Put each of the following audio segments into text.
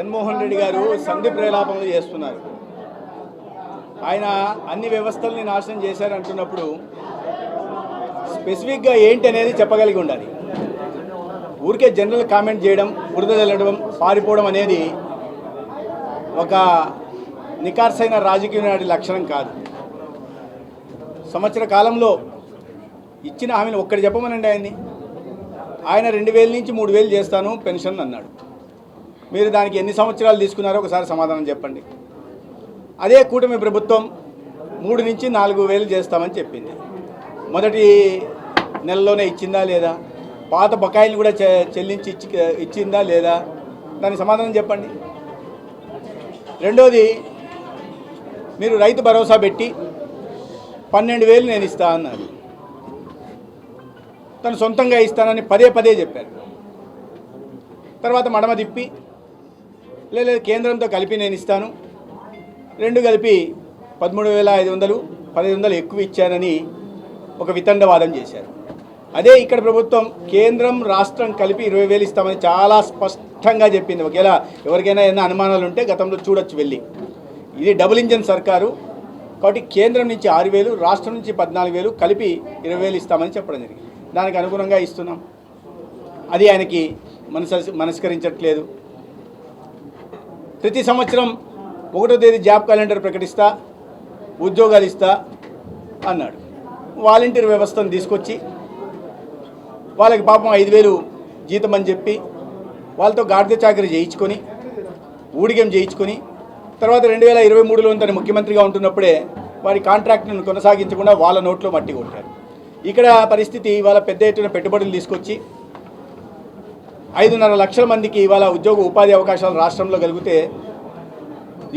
జగన్మోహన్ రెడ్డి గారు సంధి ప్రేలాపనలు చేస్తున్నారు. ఆయన అన్ని వ్యవస్థల్ని నాశనం చేశారు అంటున్నప్పుడు స్పెసిఫిక్గా ఏంటి అనేది చెప్పగలిగి ఉండాలి. ఊరికే జనరల్ కామెంట్ చేయడం బురద చల్లడం పారిపోవడం అనేది ఒక నికార్సైన రాజకీయ నాటి లక్షణం కాదు. సంవత్సర కాలంలో ఇచ్చిన హామీని ఒక్కటి చెప్పమనండి ఆయన్ని. ఆయన రెండు వేల నుంచి మూడు వేలు చేస్తాను పెన్షన్ అన్నాడు. మీరు దానికి ఎన్ని సంవత్సరాలు తీసుకున్నారో ఒకసారి సమాధానం చెప్పండి. అదే కూటమి ప్రభుత్వం మూడు నుంచి నాలుగు వేలు చేస్తామని చెప్పింది. మొదటి నెలలోనే ఇచ్చిందా లేదా? పాత బకాయిలు కూడా చె- చెల్లించి ఇచ్చి ఇచ్చిందా లేదా? దానికి సమాధానం చెప్పండి. రెండోది మీరు రైతు భరోసా పెట్టి పన్నెండు వేలు నేను ఇస్తా అన్నారు. తను సొంతంగా ఇస్తానని పదే పదే చెప్పారు. తర్వాత మడమ తిప్పి లేదు కేంద్రంతో కలిపి నేను ఇస్తాను. రెండు కలిపి పదమూడు వేల ఐదు వందలు పదిహేను వందలు ఎక్కువ ఇచ్చానని ఒక వితండవాదం చేశారు. అదే ఇక్కడ ప్రభుత్వం కేంద్రం రాష్ట్రం కలిపి ఇరవై వేలు ఇస్తామని చాలా స్పష్టంగా చెప్పింది. ఒకవేళ ఎవరికైనా ఏమైనా అనుమానాలు ఉంటే గతంలో చూడొచ్చు వెళ్ళి. ఇది డబుల్ ఇంజన్ సర్కారు. కాబట్టి కేంద్రం నుంచి ఆరు వేలు రాష్ట్రం నుంచి పద్నాలుగు వేలు కలిపి ఇరవై వేలు ఇస్తామని చెప్పడం జరిగింది. దానికి అనుగుణంగా ఇస్తున్నాం. అది ఆయనకి మనస మనస్కరించట్లేదు. ప్రతి సంవత్సరం ఒకటో తేదీ జాబ్ క్యాలెండర్ ప్రకటిస్తా ఉద్యోగాలు ఇస్తా అన్నాడు. వాలంటీర్ వ్యవస్థను తీసుకొచ్చి వాళ్ళకి పాపం ఐదు వేలు జీతం అని చెప్పి వాళ్ళతో గాడిద చాకరీ చేయించుకొని ఊడిగం చేయించుకొని తర్వాత రెండు వేల ఇరవై మూడులో తను ముఖ్యమంత్రిగా ఉంటున్నప్పుడే వారి కాంట్రాక్ట్ను కొనసాగించకుండా వాళ్ళ నోట్లో మట్టి కొట్టారు. ఇక్కడ పరిస్థితి వాళ్ళ పెద్ద ఎత్తున పెట్టుబడులు తీసుకొచ్చి ఐదున్నర లక్షల మందికి ఇవాళ ఉద్యోగ ఉపాధి అవకాశాలు రాష్ట్రంలో కలిగితే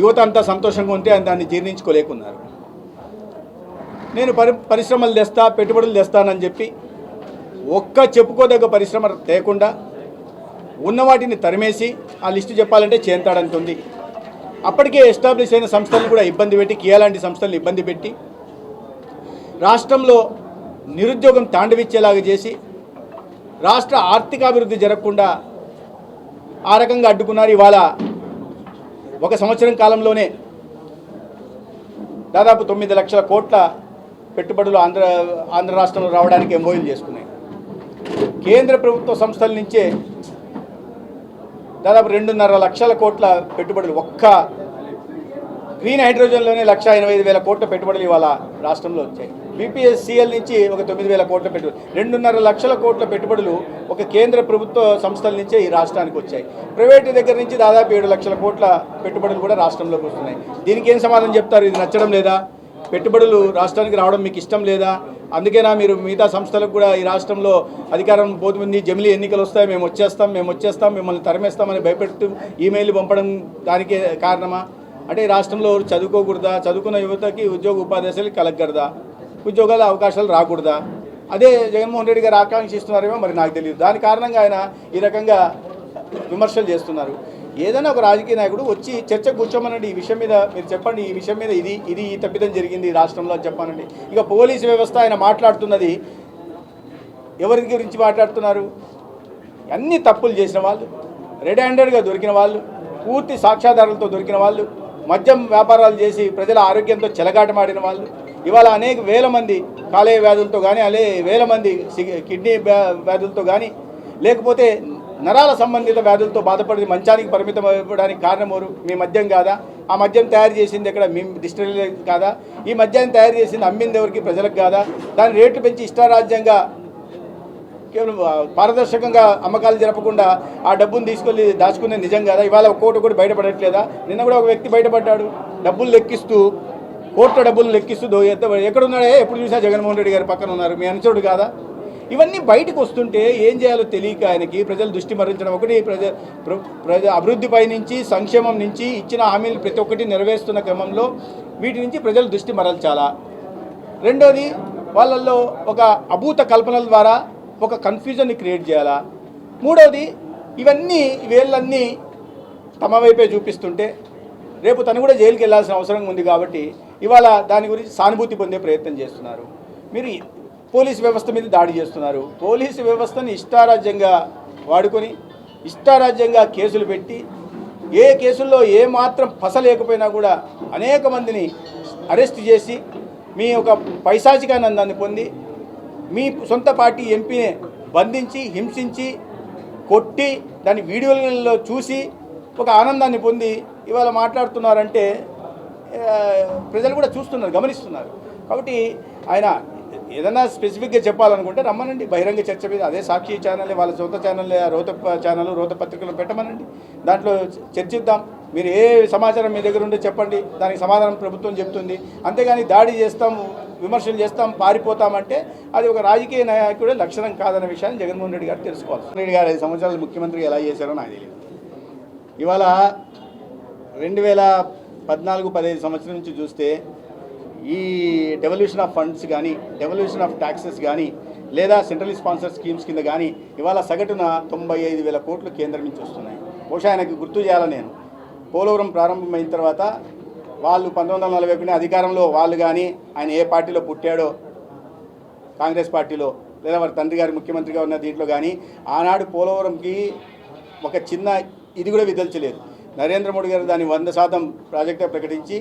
యువత అంతా సంతోషంగా ఉంటే దాన్ని జీర్ణించుకోలేకున్నారు. నేను పరి పరిశ్రమలు తెస్తా పెట్టుబడులు తెస్తానని చెప్పి ఒక్క చెప్పుకోదగ్గ పరిశ్రమ తేకుండా ఉన్న వాటిని తరిమేసి ఆ లిస్టు చెప్పాలంటే చేంతాడంతుంది. అప్పటికే ఎస్టాబ్లిష్ అయిన సంస్థలను కూడా ఇబ్బంది పెట్టి కియా లాంటి సంస్థలను ఇబ్బంది పెట్టి రాష్ట్రంలో నిరుద్యోగం తాండవిచ్చేలాగా చేసి రాష్ట్ర ఆర్థికాభివృద్ధి జరగకుండా ఆ రకంగా అడ్డుకున్నారు. ఇవాళ ఒక సంవత్సరం కాలంలోనే దాదాపు తొమ్మిది లక్షల కోట్ల పెట్టుబడులు ఆంధ్ర ఆంధ్ర రాష్ట్రంలో రావడానికి ఎంఓయూలు చేసుకున్నాయి. కేంద్ర ప్రభుత్వ సంస్థల నుంచే దాదాపు రెండున్నర లక్షల కోట్ల పెట్టుబడులు ఒక్క గ్రీన్ హైడ్రోజన్లోనే లక్ష ఎనభై ఐదు వేల కోట్ల పెట్టుబడులు ఇవాళ రాష్ట్రంలో వచ్చాయి. బీపీఎస్సీఎల్ నుంచి ఒక తొమ్మిది వేల కోట్ల పెట్టుబడి రెండున్నర లక్షల కోట్ల పెట్టుబడులు ఒక కేంద్ర ప్రభుత్వ సంస్థల నుంచే ఈ రాష్ట్రానికి వచ్చాయి. ప్రైవేట్ దగ్గర నుంచి దాదాపు ఏడు లక్షల కోట్ల పెట్టుబడులు కూడా రాష్ట్రంలోకి వస్తున్నాయి. దీనికి ఏం సమాధానం చెప్తారు? ఇది నచ్చడం లేదా? పెట్టుబడులు రాష్ట్రానికి రావడం మీకు ఇష్టం లేదా? అందుకేనా మీరు మిగతా సంస్థలకు కూడా ఈ రాష్ట్రంలో అధికారం పోతుంది జమిలి ఎన్నికలు వస్తాయి మేము వచ్చేస్తాం మేము వచ్చేస్తాం మిమ్మల్ని తరిమేస్తామని భయపెడుతూ ఈమెయిల్ పంపడం దానికే కారణమా? అంటే ఈ రాష్ట్రంలో ఎవరు చదువుకోకూడదా? చదువుకున్న యువతకి ఉద్యోగ ఉపాధి అసలు కలగకూడదా ఉద్యోగాల అవకాశాలు రాకూడదా? అదే జగన్మోహన్ రెడ్డి గారు ఆకాంక్షిస్తున్నారేమో మరి నాకు తెలియదు దాని కారణంగా ఆయన ఈ రకంగా విమర్శలు చేస్తున్నారు. ఏదైనా ఒక రాజకీయ నాయకుడు వచ్చి చర్చ కూర్చోమనండి. ఈ విషయం మీద మీరు చెప్పండి. ఈ విషయం మీద ఇది ఇది ఈ తప్పిదం జరిగింది ఈ రాష్ట్రంలో చెప్పానండి ఇక పోలీసు వ్యవస్థ ఆయన మాట్లాడుతున్నది ఎవరి గురించి మాట్లాడుతున్నారు? అన్ని తప్పులు చేసిన వాళ్ళు రెడ్ హ్యాండెడ్గా దొరికిన వాళ్ళు పూర్తి సాక్ష్యాధారాలతో దొరికిన వాళ్ళు మద్యం వ్యాపారాలు చేసి ప్రజల ఆరోగ్యంతో చెలగాటమాడిన వాళ్ళు ఇవాళ అనేక వేల మంది కాలేయ వ్యాధులతో కానీ అలే వేల మంది కిడ్నీ వ్యా- వ్యాధులతో కానీ లేకపోతే నరాల సంబంధిత వ్యాధులతో బాధపడి మంచానికి పరిమితం అవ్వడానికి కారణం మీ మద్యం కాదా? ఆ మద్యం తయారు చేసింది ఎక్కడ? మీ డిస్టిలరీ కాదా? ఈ మద్యాన్ని తయారు చేసింది అమ్మింది ఎవరికి? ప్రజలకు కాదా? దాని రేట్లు పెంచి ఇష్టారాజ్యంగా కేవలం పారదర్శకంగా అమ్మకాలు జరపకుండా ఆ డబ్బును తీసుకెళ్ళి దాచుకునే నిజం కదా? ఇవాళ ఒక్కోటి కూడా బయటపడట్లేదా? నిన్న కూడా ఒక వ్యక్తి బయటపడ్డాడు. డబ్బులు లెక్కిస్తూ కోట్ల డబ్బులు లెక్కిస్తూ దో- ఎక్కడున్నాడే? ఎప్పుడు చూసినా జగన్మోహన్ రెడ్డి గారి పక్కన ఉన్నారు. మీ అనుచరుడు కాదా? ఇవన్నీ బయటకు వస్తుంటే ఏం చేయాలో తెలియక ఆయనకి ప్రజలు దృష్టి మరలించడం ఒకటి ప్రజ ప్ర- ప్రజ అభివృద్ధిపై నుంచి సంక్షేమం నుంచి ఇచ్చిన హామీలు ప్రతి ఒక్కటి నెరవేరుస్తున్న క్రమంలో వీటి నుంచి ప్రజలు దృష్టి మరల్చాలా? రెండోది వాళ్ళల్లో ఒక అభూత కల్పనల ద్వారా ఒక కన్ఫ్యూజన్ని క్రియేట్ చేయాలా? మూడవది ఇవన్నీ వేళ్ళన్నీ తమ వైపే చూపిస్తుంటే రేపు తను కూడా జైలుకి వెళ్ళాల్సిన అవసరం ఉంది కాబట్టి ఇవాళ దాని గురించి సానుభూతి పొందే ప్రయత్నం చేస్తున్నారు. మీరు పోలీస్ వ్యవస్థ మీద దాడి చేస్తున్నారు. పోలీసు వ్యవస్థని ఇష్టారాజ్యంగా వాడుకొని ఇష్టారాజ్యంగా కేసులు పెట్టి ఏ కేసుల్లో ఏ మాత్రం పస లేకపోయినా కూడా అనేక మందిని అరెస్ట్ చేసి మీ యొక్క పైశాచికానందాన్ని పొంది మీ సొంత పార్టీ ఎంపీని బంధించి హింసించి కొట్టి దాని వీడియోలలో చూసి ఒక ఆనందాన్ని పొంది ఇవాళ మాట్లాడుతున్నారంటే ప్రజలు కూడా చూస్తున్నారు గమనిస్తున్నారు. కాబట్టి ఆయన ఏదైనా స్పెసిఫిక్గా చెప్పాలనుకుంటే రమ్మనండి. బహిరంగ చర్చ మీద అదే సాక్షి ఛానల్ వాళ్ళ సొంత ఛానల్ రోత ఛానల్ రోత పత్రికలు పెట్టమనండి. దాంట్లో చర్చిద్దాం. మీరు ఏ సమాచారం మీ దగ్గర ఉంటే చెప్పండి. దానికి సమాధానం ప్రభుత్వం చెప్తుంది. అంతేగాని దాడి చేస్తాం విమర్శలు చేస్తాం పారిపోతామంటే అది ఒక రాజకీయ నాయకుడే లక్షణం కాదన్న విషయాన్ని జగన్మోహన్ రెడ్డి గారు తెలుసుకోవాలి. రెడ్డి గారు ఐదు సంవత్సరాలు ముఖ్యమంత్రి ఎలా చేశారో నాకు తెలియదు. ఇవాళ రెండు వేల పద్నాలుగు పదిహేను సంవత్సరం నుంచి చూస్తే ఈ డెవల్యూషన్ ఆఫ్ ఫండ్స్ కానీ డెవల్యూషన్ ఆఫ్ ట్యాక్సెస్ కానీ లేదా సెంట్రల్ స్పాన్సర్ స్కీమ్స్ కింద కానీ ఇవాళ సగటున తొంభై ఐదు వేల కోట్లు కేంద్రం నుంచి వస్తున్నాయి. బహుశా ఆయనకు గుర్తు చేయాలి నేను? పోలవరం ప్రారంభమైన తర్వాత వాళ్ళు పంతొమ్మిది వందల నలభై ఒకటి అధికారంలో వాళ్ళు కానీ ఆయన ఏ పార్టీలో పుట్టాడో కాంగ్రెస్ పార్టీలో లేదా వారి తండ్రి గారి ముఖ్యమంత్రిగా ఉన్న దీంట్లో కానీ ఆనాడు పోలవరంకి ఒక చిన్న ఇది కూడా విదల్చలేదు. నరేంద్ర మోడీ గారు దాన్ని వంద శాతం ప్రాజెక్టుగా ప్రకటించి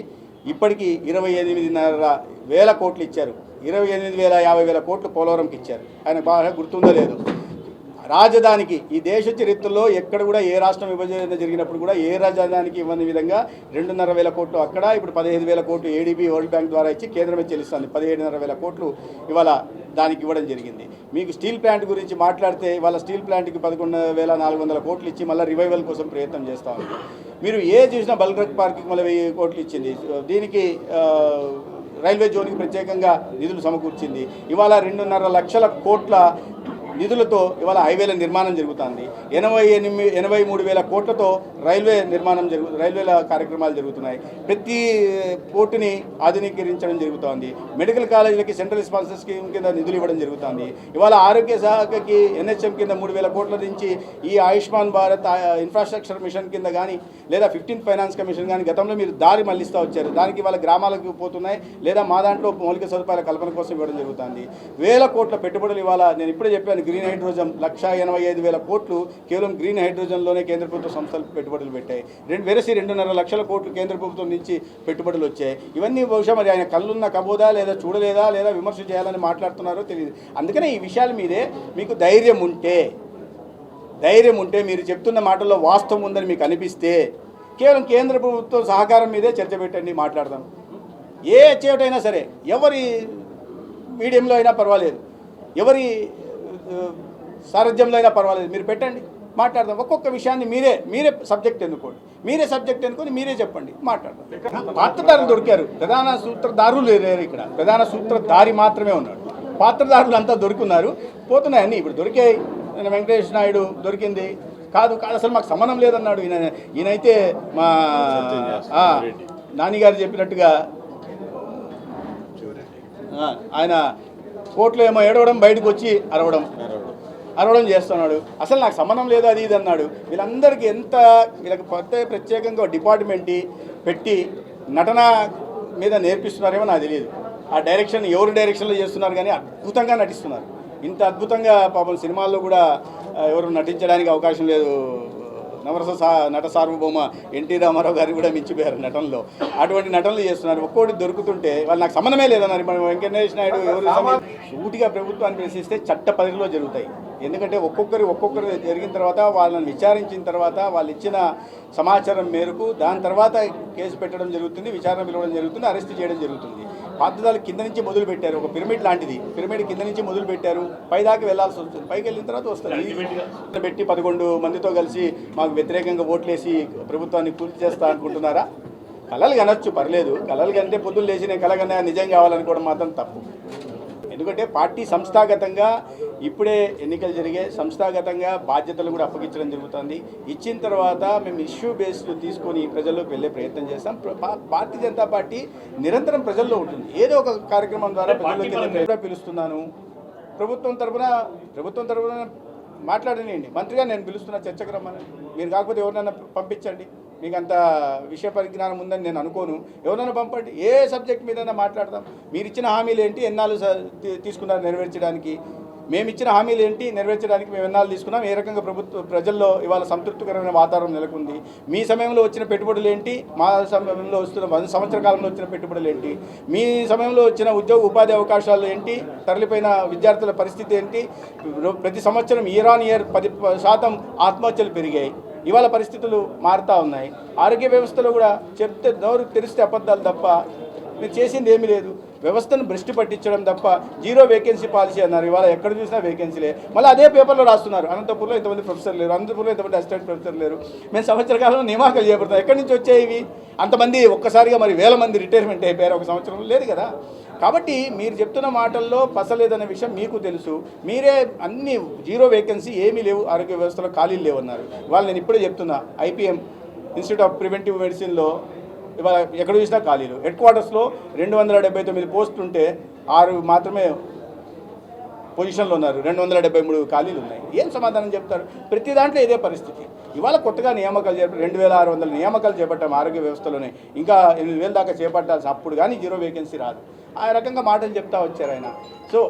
ఇప్పటికీ ఇరవై ఎనిమిదిన్నర వేల కోట్లు ఇచ్చారు. ఇరవై ఎనిమిది వేల యాభై వేల కోట్లు పోలవరంకి ఇచ్చారు. ఆయన బాగా గుర్తుందో లేదు. రాజధానికి ఈ దేశ చరిత్రలో ఎక్కడ కూడా ఏ రాష్ట్రం విభజన జరిగినప్పుడు కూడా ఏ రాజధానికి ఇవ్వని విధంగా రెండున్నర వేల కోట్లు అక్కడ ఇప్పుడు పదిహేను వేల కోట్లు ఏడీబీ వరల్డ్ బ్యాంక్ ద్వారా ఇచ్చి కేంద్రమే చెల్లిస్తుంది. పదిహేడున్నర వేల కోట్లు ఇవాళ దానికి ఇవ్వడం జరిగింది. మీకు స్టీల్ ప్లాంట్ గురించి మాట్లాడితే ఇవాళ స్టీల్ ప్లాంట్కి పదకొండు వేల నాలుగు వందల కోట్లు ఇచ్చి మళ్ళీ రివైవల్ కోసం ప్రయత్నం చేస్తూ ఉంది మీరు ఏ చూసినా బల్గ్రక్ పార్కింగ్ మళ్ళీ వెయ్యి కోట్లు ఇచ్చింది. దీనికి రైల్వే జోన్కి ప్రత్యేకంగా నిధులు సమకూర్చింది. ఇవాళ రెండున్నర లక్షల కోట్ల నిధులతో ఇవాళ హైవేల నిర్మాణం జరుగుతుంది. ఎనభై ఎనిమిది ఎనభై మూడు వేల కోట్లతో రైల్వే నిర్మాణం జరుగు రైల్వేల కార్యక్రమాలు జరుగుతున్నాయి. ప్రతి పోర్టుని ఆధునీకరించడం జరుగుతోంది. మెడికల్ కాలేజీలకి సెంట్రల్ స్పాన్సర్ స్కీమ్ కింద నిధులు ఇవ్వడం జరుగుతుంది. ఇవాళ ఆరోగ్య శాఖకి ఎన్హెచ్ఎం కింద మూడు వేల కోట్ల నుంచి ఈ ఆయుష్మాన్ భారత్ ఇన్ఫ్రాస్ట్రక్చర్ మిషన్ కింద కానీ లేదా ఫిఫ్టీన్ ఫైనాన్స్ కమిషన్ కానీ గతంలో మీరు దారి మళ్ళిస్తూ వచ్చారు. దానికి ఇవాళ గ్రామాలకు పోతున్నాయి లేదా మా దాంట్లో మౌలిక సదుపాయాల కల్పన కోసం ఇవ్వడం జరుగుతుంది. వేల కోట్ల పెట్టుబడులు ఇవాళ నేను ఇప్పుడే చెప్పాను గ్రీన్ హైడ్రోజన్ లక్ష ఎనభై ఐదు వేల కోట్లు కేవలం గ్రీన్ హైడ్రోజన్లోనే కేంద్ర ప్రభుత్వ సంస్థలు పెట్టుబడులు పెట్టాయి. రెండు వెరసి రెండున్నర లక్షల కోట్లు కేంద్ర ప్రభుత్వం నుంచి పెట్టుబడులు వచ్చాయి. ఇవన్నీ బహుశా మరి ఆయన కళ్ళున్న కబోదా లేదా చూడలేదా లేదా విమర్శ చేయాలని మాట్లాడుతున్నారో తెలియదు. అందుకనే ఈ విషయాల మీదే మీకు ధైర్యం ఉంటే ధైర్యం ఉంటే మీరు చెప్తున్న మాటల్లో వాస్తవం ఉందని మీకు అనిపిస్తే కేవలం కేంద్ర ప్రభుత్వం సహకారం మీదే చర్చ పెట్టండి మాట్లాడదాం. ఏ చేటైనా సరే ఎవరి మీడియంలో అయినా పర్వాలేదు. ఎవరి సారథ్యంలో అయినా పర్వాలేదు. మీరు పెట్టండి. మాట్లాడదాం. ఒక్కొక్క విషయాన్ని మీరే మీరే సబ్జెక్ట్ ఎన్నుకోండి. మీరే సబ్జెక్ట్ ఎన్నుకొని మీరే చెప్పండి. మాట్లాడదాం. పాత్రదారులు దొరికారు. ప్రధాన సూత్రధారులు లేరు ఇక్కడ. ప్రధాన సూత్రధారి మాత్రమే ఉన్నాడు. పాత్రధారులు అంతా దొరుకున్నారు. పోతున్నాయి అన్నీ. ఇప్పుడు దొరికాయి. వెంకటేష్ నాయుడు దొరికింది. కాదు కాదు అసలు మాకు సంబంధం లేదన్నాడు. ఈయన ఈయనైతే మా నానిగారు చెప్పినట్టుగా ఆయన కోర్టులో ఏమో ఏడవడం బయటకు వచ్చి అరవడం. అరవడం చేస్తున్నాడు. అసలు నాకు సంబంధం లేదు అది ఇది అన్నాడు. వీళ్ళందరికీ ఎంత వీళ్ళకి ప్రత్యేక ప్రత్యేకంగా డిపార్ట్మెంట్ పెట్టి నటన మీద నేర్పిస్తున్నారేమో నాకు తెలియదు. ఆ డైరెక్షన్ ఎవరు డైరెక్షన్లో చేస్తున్నారు కానీ అద్భుతంగా నటిస్తున్నారు. ఇంత అద్భుతంగా పాపం సినిమాల్లో కూడా ఎవరు నటించడానికి అవకాశం లేదు నవరస సా నట సార్వభౌమ ఎన్టీ రామారావు గారు కూడా మించిపోయారు నటనలో. అటువంటి నటనలు చేస్తున్నారు. ఒక్కోటి దొరుకుతుంటే వాళ్ళు నాకు సంబంధమే లేదన్నారు. మన వెంకటేష్ నాయుడు ఎవరు సూటిగా ప్రభుత్వాన్ని ప్రశ్నిస్తే చట్ట పరిధిలో జరుగుతాయి. ఎందుకంటే ఒక్కొక్కరు ఒక్కొక్కరు జరిగిన తర్వాత వాళ్ళని విచారించిన తర్వాత వాళ్ళు ఇచ్చిన సమాచారం మేరకు దాని తర్వాత కేసు పెట్టడం జరుగుతుంది విచారణ పిలవడం జరుగుతుంది అరెస్ట్ చేయడం జరుగుతుంది. బాధ్యతలు కింద నుంచి మొదలు పెట్టారు. ఒక పిరమిడ్ లాంటిది. పిరమిడ్ కింద నుంచి మొదలు పెట్టారు. పైదాకా వెళ్ళాల్సి వస్తుంది. పైకి వెళ్ళిన తర్వాత వస్తుంది. పెట్టి పదకొండు మందితో కలిసి మాకు వ్యతిరేకంగా ఓట్లేసి ప్రభుత్వాన్ని పూర్తి చేస్తా అనుకుంటున్నారా? కళలు కనొచ్చు పర్లేదు. కళలు కంటే పొద్దున్న లేచి నేను కలగన్నా నిజం కావాలనుకోవడం మాత్రం తప్పు. ఎందుకంటే పార్టీ సంస్థాగతంగా ఇప్పుడే ఎన్నికలు జరిగే సంస్థాగతంగా బాధ్యతలు కూడా అప్పగించడం జరుగుతుంది. ఇచ్చిన తర్వాత మేము ఇష్యూ బేస్డ్ తీసుకొని ప్రజల్లోకి వెళ్ళే ప్రయత్నం చేస్తాం. భారతీయ జనతా పార్టీ నిరంతరం ప్రజల్లో ఉంటుంది. ఏదో ఒక కార్యక్రమం ద్వారా ప్రజల్లోకి పిలుస్తున్నాను. ప్రభుత్వం తరపున ప్రభుత్వం తరపున మాట్లాడనియండి. మంత్రిగా నేను పిలుస్తున్నా చర్చకు రమ్మని. మీరు కాకపోతే ఎవరినైనా పంపించండి. మీకు అంత విషయ పరిజ్ఞానం ఉందని నేను అనుకోను. ఎవరైనా పంపండి. ఏ సబ్జెక్ట్ మీదైనా మాట్లాడదాం. మీరు ఇచ్చిన హామీలు ఏంటి? ఎన్నాళ్ళు తీసుకున్నారు నెరవేర్చడానికి? మేము ఇచ్చిన హామీలు ఏంటి? నెరవేర్చడానికి మేము ఎన్నాళ్ళు తీసుకున్నాం? ఏ రకంగా ప్రభుత్వ ప్రజల్లో ఇవాళ సంతృప్తికరమైన వాతావరణం నెలకొంది? మీ సమయంలో వచ్చిన పెట్టుబడులు ఏంటి? మా సమయంలో వస్తున్న సంవత్సర కాలంలో వచ్చిన పెట్టుబడులు ఏంటి? మీ సమయంలో వచ్చిన ఉద్యోగ ఉపాధి అవకాశాలు ఏంటి? తరలిపోయిన విద్యార్థుల పరిస్థితి ఏంటి? ప్రతి సంవత్సరం ఇయర్ ఆన్ ఇయర్ పది శాతం ఆత్మహత్యలు పెరిగాయి. ఇవాళ పరిస్థితులు మారుతూ ఉన్నాయి. ఆరోగ్య వ్యవస్థలో కూడా చెప్తే నోరు తెరిస్తే అబద్ధాలు తప్ప మీరు చేసింది ఏమీ లేదు. వ్యవస్థను భ్రష్టి పట్టించడం తప్ప జీరో వేకెన్సీ పాలసీ అన్నారు. ఇవాళ ఎక్కడ చూసినా వేకెన్సీలే మళ్ళీ అదే పేపర్లో రాస్తున్నారు. అనంతపూర్లో ఇంతమంది ప్రొఫెసర్ లేరు. అనంతపూర్లో ఇంతమంది అసిస్టెంట్ ప్రొఫెసర్ లేరు. మేము సంవత్సర కాలంలో నియామకాలు చేపడతాం. ఎక్కడి నుంచి వచ్చాయి ఇవి? అంతమంది ఒక్కసారిగా మరి వేల మంది రిటైర్మెంట్ అయిపోయారు. ఒక సంవత్సరం లేదు కదా. కాబట్టి మీరు చెప్తున్న మాటల్లో పసలేదనే విషయం మీకు తెలుసు. మీరే అన్ని జీరో వేకెన్సీ ఏమీ లేవు. ఆరోగ్య వ్యవస్థలో ఖాళీలు లేవన్నారు. ఇవాళ నేను ఇప్పుడే చెప్తున్నా. ఐపీఎం ఇన్స్టిట్యూట్ ఆఫ్ ప్రివెంటివ్ మెడిసిన్లో ఇవాళ ఎక్కడ చూసినా ఖాళీలు. హెడ్ క్వార్టర్స్లో రెండు వందల డెబ్బై తొమ్మిది పోస్టులు ఉంటే ఆరు మాత్రమే పొజిషన్లో ఉన్నారు. రెండు వందల డెబ్బై మూడు ఖాళీలు ఉన్నాయి. ఏం సమాధానం చెప్తారు? ప్రతి దాంట్లో ఇదే పరిస్థితి. ఇవాళ కొత్తగా నియామకాలు చేప రెండు వేల ఆరు వందల నియామకాలు చేపట్టాం ఆరోగ్య వ్యవస్థలోనే. ఇంకా ఎనిమిది వేల దాకా చేపట్టాల్సిన అప్పుడు కానీ జీరో వేకెన్సీ రాదు. ఆ రకంగా మాటలు చెప్తా వచ్చారు ఆయన. సో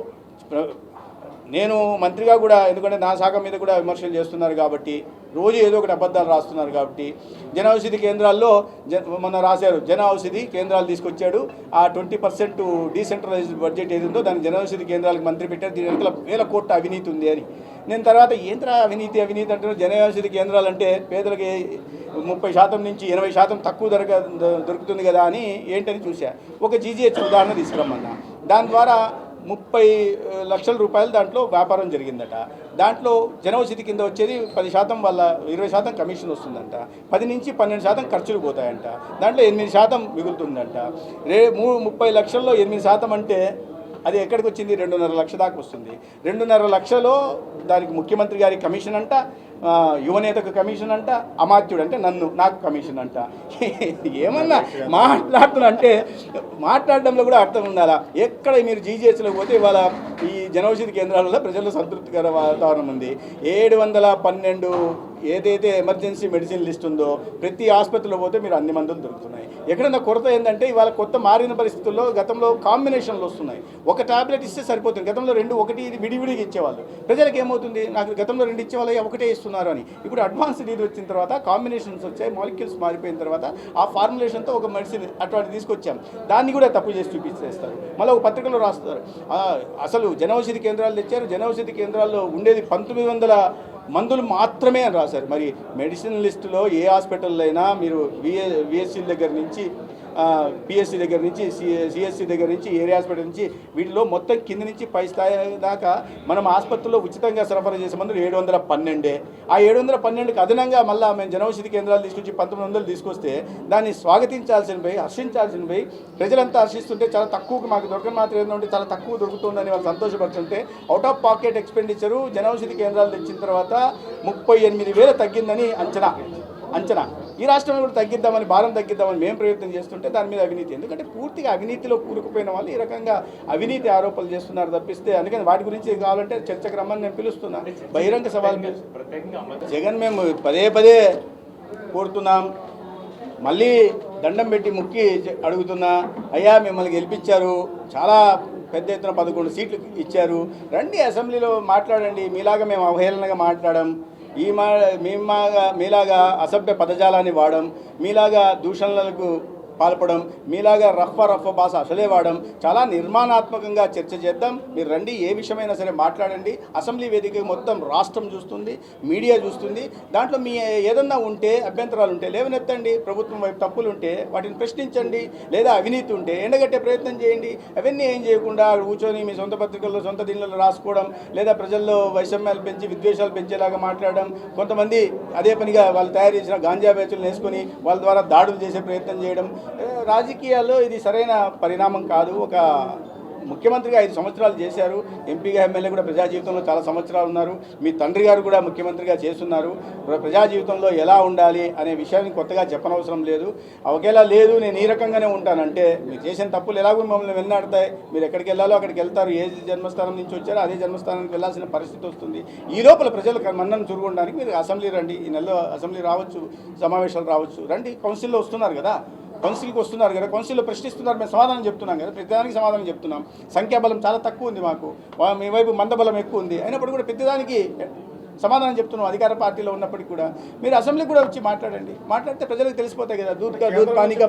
నేను మంత్రిగా కూడా ఎందుకంటే నా శాఖ మీద కూడా విమర్శలు చేస్తున్నారు కాబట్టి రోజు ఏదో ఒకటి అబద్ధాలు రాస్తున్నారు కాబట్టి జన ఔషధి కేంద్రాల్లో జ మొన్న రాశారు జన ఔషధి కేంద్రాలు తీసుకొచ్చాడు. ఆ ట్వంటీ పర్సెంట్ డీసెంట్రలైజ్డ్ బడ్జెట్ ఏది ఉందో దాన్ని జన ఔషధి కేంద్రాలకు మంత్రి పెట్టారు. దీని వెనకాల వేల కోట్ల అవినీతి ఉంది అని. నేను తర్వాత ఏంట్రా అవినీతి అవినీతి అంటే జన ఔషధి కేంద్రాలు అంటే పేదలకి ముప్పై శాతం నుంచి ఎనభై శాతం తక్కువ దొరక దొరుకుతుంది కదా అని ఏంటని చూసా ఒక జీజీహెచ్ ఉదాహరణ తీసుకురమ్మన్నా. దాని ద్వారా ముప్పై లక్షల రూపాయలు దాంట్లో వ్యాపారం జరిగిందట. దాంట్లో జనౌషధి కింద వచ్చేది పది శాతం వల్ల ఇరవై శాతం కమిషన్ వస్తుందంట. పది నుంచి పన్నెండు శాతం ఖర్చులు పోతాయంట. దాంట్లో ఎనిమిది శాతం మిగులుతుందంట. రే మూ ముప్పై లక్షల్లో ఎనిమిది శాతం అంటే అది ఎక్కడికి వచ్చింది రెండున్నర లక్ష దాకా వస్తుంది. రెండున్నర లక్షలో దానికి ముఖ్యమంత్రి గారి కమిషన్ అంట. యువనేతకు కమిషన్ అంట అమాత్యుడు అంటే నన్ను నాకు కమిషన్ అంట. ఏమన్నా మాట్లాడుతున్నా అంటే మాట్లాడడంలో కూడా అర్థం ఉండాలా? ఎక్కడ మీరు జీజీహెచ్లో పోతే ఇవాళ ఈ జనౌషధి కేంద్రాలలో ప్రజల్లో సంతృప్తికర వాతావరణం ఉంది. ఏడు వందల పన్నెండు ఏదైతే ఎమర్జెన్సీ మెడిసిన్ లిస్ట్ ఉందో ప్రతి ఆసుపత్రిలో పోతే మీరు అన్ని మందులు దొరుకుతున్నాయి. ఎక్కడన్నా కొరత ఏంటంటే ఇవాళ కొత్త మారిన పరిస్థితుల్లో గతంలో కాంబినేషన్లు వస్తున్నాయి. ఒక టాబ్లెట్ ఇస్తే సరిపోతుంది. గతంలో రెండు ఒకటి ఇది విడివిడిగా ఇచ్చేవాళ్ళు. ప్రజలకు ఏమవుతుంది? నాకు గతంలో రెండు ఇచ్చేవాళ్ళు ఒకటే ఇస్తున్నారు. అని. ఇప్పుడు అడ్వాన్స్ ఇది వచ్చిన తర్వాత కాంబినేషన్స్ వచ్చాయి మాలిక్యూల్స్ మారిపోయిన తర్వాత ఆ ఫార్ములేషన్తో ఒక మెడిసిన్ అటువంటి తీసుకొచ్చాం. దాన్ని కూడా తప్పు చేసి చూపించేస్తారు. మళ్ళీ ఒక పత్రికలో రాస్తారు అసలు జనౌషధి కేంద్రాలు తెచ్చారు. జనౌషధి కేంద్రాల్లో ఉండేది పంతొమ్మిది వందల మందులు మాత్రమే అని రాశారు. మరి మెడిసిన్ లిస్టులో ఏ హాస్పిటల్లో అయినా మీరు విఏ విఎస్సి దగ్గర నుంచి పిఎస్సి దగ్గర నుంచి సిఎస్సి దగ్గర నుంచి ఏరియా హాస్పిటల్ నుంచి వీటిలో మొత్తం కింద నుంచి పై స్థాయి దాకా మనం ఆసుపత్రిలో ఉచితంగా సరఫరా చేసే మందులు ఏడు వందల పన్నెండే. ఆ ఏడు వందల పన్నెండుకి అదనంగా మళ్ళీ మేము జనౌషధి కేంద్రాలు తీసుకొచ్చి పంతొమ్మిది వందలు తీసుకొస్తే దాన్ని స్వాగతించాల్సిన పోయి హర్షించాల్సిన పోయి ప్రజలంతా హర్షిస్తుంటే చాలా తక్కువకి మాకు దొరకని మాత్రం ఏంటంటే చాలా తక్కువ దొరుకుతుందని వాళ్ళు సంతోషపడుతుంటే out of pocket expenditure Janaushadhi కేంద్రాలు తెచ్చిన తర్వాత ముప్పై ఎనిమిది వేలు తగ్గిందని అంచనా అంచనా. ఈ రాష్ట్రంలో కూడా తగ్గిద్దామని భారం తగ్గిద్దామని మేము ప్రయత్నం చేస్తుంటే దాని మీద అవినీతి. ఎందుకంటే పూర్తిగా అవినీతిలో కూరుకుపోయిన వాళ్ళు ఈ రకంగా అవినీతి ఆరోపణలు చేస్తున్నారు తప్పిస్తే అందుకని వాటి గురించి కావాలంటే చర్చకు రమ్మని నేను పిలుస్తున్నా. బహిరంగ సవాల్ జగన్ మేము పదే పదే కోరుతున్నాం. మళ్ళీ దండం పెట్టి ముక్కి అడుగుతున్నా అయ్యా మిమ్మల్ని గెలిపించారు. చాలా పెద్ద ఎత్తున పదకొండు సీట్లు ఇచ్చారు. రండి అసెంబ్లీలో మాట్లాడండి. మీలాగా మేము అవహేళనగా మాట్లాడడం ఈ మా మేమాగా మీలాగా అసభ్య పదజాలాన్ని వాడడం మీలాగా దూషణలకు పాల్పడం మీలాగా రఫ రఫ భాష అసలే వాడడం చాలా నిర్మాణాత్మకంగా చర్చ చేద్దాం. మీరు రండి ఏ విషయమైనా సరే మాట్లాడండి. అసెంబ్లీ వేదిక మొత్తం రాష్ట్రం చూస్తుంది మీడియా చూస్తుంది. దాంట్లో మీ ఏదన్నా ఉంటే అభ్యంతరాలు ఉంటే లేవనెత్తండి. ప్రభుత్వం వైపు తప్పులు ఉంటే వాటిని ప్రశ్నించండి. లేదా అవినీతి ఉంటే ఎండగట్టే ప్రయత్నం చేయండి. అవన్నీ ఏం చేయకుండా కూర్చొని మీ సొంత పత్రికల్లో సొంత దీనిలో రాసుకోవడం లేదా ప్రజల్లో వైషమ్యాలు పెంచి విద్వేషాలు పెంచేలాగా మాట్లాడడం. కొంతమంది అదే పనిగా వాళ్ళు తయారు చేసిన గాంజా బ్యాచ్లు వేసుకొని వాళ్ళ ద్వారా దాడులు చేసే ప్రయత్నం చేయడం. రాజకీయాల్లో ఇది సరైన పరిణామం కాదు. ఒక ముఖ్యమంత్రిగా ఐదు సంవత్సరాలు చేశారు. ఎంపీగా ఎమ్మెల్యే కూడా ప్రజా జీవితంలో చాలా సంవత్సరాలు ఉన్నారు. మీ తండ్రి గారు కూడా ముఖ్యమంత్రిగా చేస్తున్నారు. ప్రజా జీవితంలో ఎలా ఉండాలి అనే విషయాన్ని కొత్తగా చెప్పనవసరం లేదు. ఒకేలా లేదు నేను ఈ రకంగానే ఉంటానంటే మీరు చేసిన తప్పులు ఎలాగో మమ్మల్ని వెళ్ళాడతాయి మీరు ఎక్కడికి వెళ్ళాలో అక్కడికి వెళ్తారు. ఏ జన్మస్థానం నుంచి వచ్చారో అదే జన్మస్థానానికి వెళ్ళాల్సిన పరిస్థితి వస్తుంది. ఈ లోపల ప్రజలకు మన్నను చురుగుండడానికి మీరు అసెంబ్లీ రండి. ఈ నెలలో అసెంబ్లీ రావచ్చు సమావేశాలు రావచ్చు. రండి కౌన్సిల్లో వస్తున్నారు కదా. కౌన్సిల్కి వస్తున్నారు కదా కౌన్సిల్లో ప్రశ్నిస్తున్నారు మేము సమాధానం చెప్తున్నాం కదా ప్రతిదానికి సమాధానం చెప్తున్నాం. సంఖ్యాబలం చాలా తక్కువ ఉంది మాకు. మీ వైపు మందబలం ఎక్కువ ఉంది. అయినప్పుడు కూడా ప్రతిదానికి సమాధానం చెప్తున్నాం అధికార పార్టీలో ఉన్నప్పటికీ కూడా. మీరు అసెంబ్లీకి కూడా వచ్చి మాట్లాడండి. మాట్లాడితే ప్రజలకు తెలిసిపోతాయి కదా దూద్ కా దూద్ పానీ కా